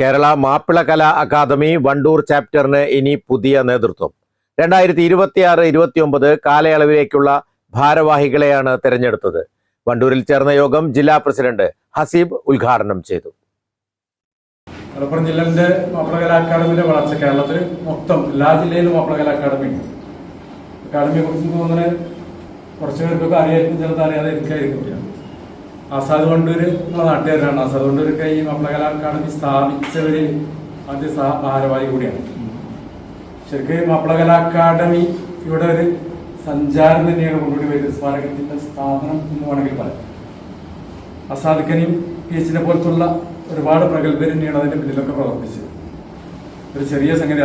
കേരള മാപ്പിള കലാ academy Wandoor ചാപ്റ്ററിന് ഇനി പുതിയ നേതൃത്വം. രണ്ടായിരത്തി ഇരുപത്തിയാറ് ഇരുപത്തിയൊമ്പത് കാലയളവിലേക്കുള്ള ഭാരവാഹികളെയാണ് തെരഞ്ഞെടുത്തത്. വണ്ടൂരിൽ ചേർന്ന യോഗം ജില്ലാ പ്രസിഡന്റ് ഹസീബ് ഉദ്ഘാടനം ചെയ്തു. മലപ്പുറം ജില്ലയിലെ മാപ്പിള കലാ അക്കാദമിയുടെ വളർച്ച കേരളത്തിൽ മൊത്തം എല്ലാ ജില്ലയിലും മാപ്പിള കലാ അക്കാദമി ഉണ്ട്. അക്കാദമിയെ കുറിച്ച് തോന്നുന്നത് കുറച്ച് പേർക്കൊക്കെ അറിയായിരിക്കും ചിലത് അറിയാതെ ഇരിക്കായിരിക്കും ആസാദ് വണ്ടൂര് നമ്മളെ നാട്ടുകാരാണ്. ആസാദ് വണ്ടൂരൊക്കെ ഈ മാപ്പിള കലാ അക്കാദമി സ്ഥാപിച്ചവരിൽ ആദ്യ സഹ ഭാരവാഹി കൂടിയാണ്. ശരിക്കും മാപ്പിള കലാ അക്കാദമി ഇവിടെ ഒരു സഞ്ചാരം തന്നെയാണ് കൊണ്ടുകൂടി വരുന്നത്. സ്മാരകത്തിന്റെ സ്ഥാപനം എന്ന് വേണമെങ്കിൽ പറയാം. അസാദിക്കനെയും പി എച്ചിനെ പോലത്തുള്ള ഒരുപാട് പ്രഗത്ഭർ തന്നെയാണ് അതിന്റെ പിന്നിലൊക്കെ പ്രവർത്തിച്ചത്. ഒരു ചെറിയ സംഗതി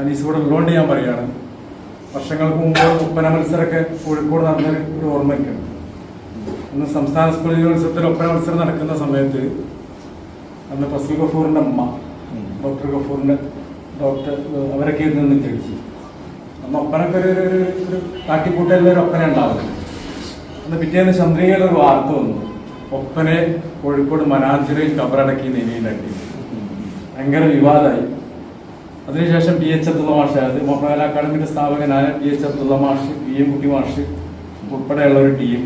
അനീസ് കൂടെ ഉള്ളതുകൊണ്ട് ഞാൻ പറയുകയാണ് വർഷങ്ങൾക്ക് മുമ്പ് ഒപ്പന മത്സരമൊക്കെ കോഴിക്കോട് നടന്നൊരു ഒരു ഓർമ്മ എനിക്കുണ്ട്. അന്ന് സംസ്ഥാന സ്കൂൾ ജീവിതത്തിൽ ഒപ്പന മത്സരം നടക്കുന്ന സമയത്ത് അന്ന് ഫസൽ ഗഫൂറിന്റെ അമ്മ ഡോക്ടർ ഗഫൂറിന്റെ ഡോക്ടർ അവരൊക്കെ നിന്ന് കഴിച്ചു അന്ന് ഒപ്പനൊക്കെ ഒരു ഒരു- ഒരു- ഒപ്പന ഉണ്ടാവില്ല അന്ന് പിറ്റേന്ന് ചന്ദ്രികയിൽ ഒരു വാർത്ത വന്നു. ഒപ്പനെ കോഴിക്കോട് മനാഞ്ചിറയിൽ കബറടക്കി നിലയിലാക്കി ഭയങ്കര വിവാദമായി. അതിനുശേഷം പി എച്ച് അബ്ദുള്ള മാഷ് അത് മോഹൻലാൽ അക്കാദമിയുടെ സ്ഥാപകനായ പി എച്ച് അബ്ദുള്ള മാഷ് പി എം കുട്ടി മാഷ് ഉൾപ്പെടെയുള്ള ഒരു ടീം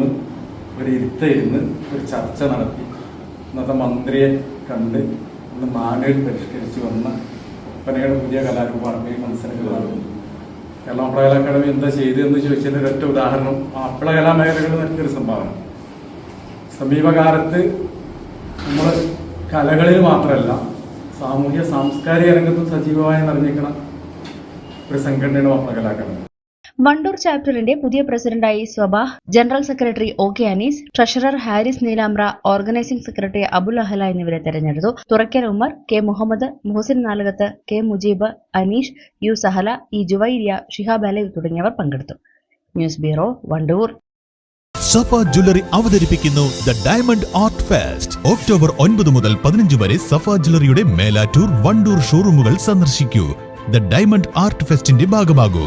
ഒരു ഇരുത്തയിരുന്ന് ഒരു ചർച്ച നടത്തി. ഇന്നത്തെ മന്ത്രിയെ കണ്ട് ഇന്ന് നാടുകൾ പരിഷ്കരിച്ച് വന്ന ഒപ്പനയുടെ പുതിയ കലാരൂപമാണ് ഈ മത്സരങ്ങൾ നടന്നത് കേരള മാപ്പിള കലാ അക്കാദമി എന്താ ചെയ്തതെന്ന് ചോദിച്ചതിന് ഒരൊറ്റ ഉദാഹരണം മാപ്പിള കലാ നൽകിയൊരു സംഭാവന സമീപകാലത്ത് നമ്മൾ കലകളിൽ മാത്രമല്ല സാമൂഹ്യ സാംസ്കാരിക രംഗത്തും സജീവമായി നിറഞ്ഞിരിക്കണം ഒരു സംഘടനയാണ് മാപ്പിള കലാ വണ്ടൂർ ചാപ്റ്ററിന്റെ പുതിയ പ്രസിഡന്റായി Swabah general secretary O K Anees treasurer Haris Neelamra organising secretary Abul Ahala എന്നിവരെ തെരഞ്ഞെടുത്തു. Thurakkal Umar K Muhammad Muhasin Nalakath K Mujeeb Aneesh U Sahala E Juvairiya Shihab alive തുടങ്ങിയവർ പങ്കെടുത്തു. News bureau Wandoor. Safa jewellery അവതരിപ്പിക്കുന്നു the diamond art fest. October ഒൻപത് മുതൽ പതിനഞ്ച് വരെ സഫ ജ്വല്ലറിയുടെ മേലാറ്റൂർ വണ്ടൂർ ഷോറൂമുകൾ സന്ദർശിക്കൂ. ദ ഡയമണ്ട് ആർട്ട് ഫെസ്റ്റിന്റെ ഭാഗമാകൂ.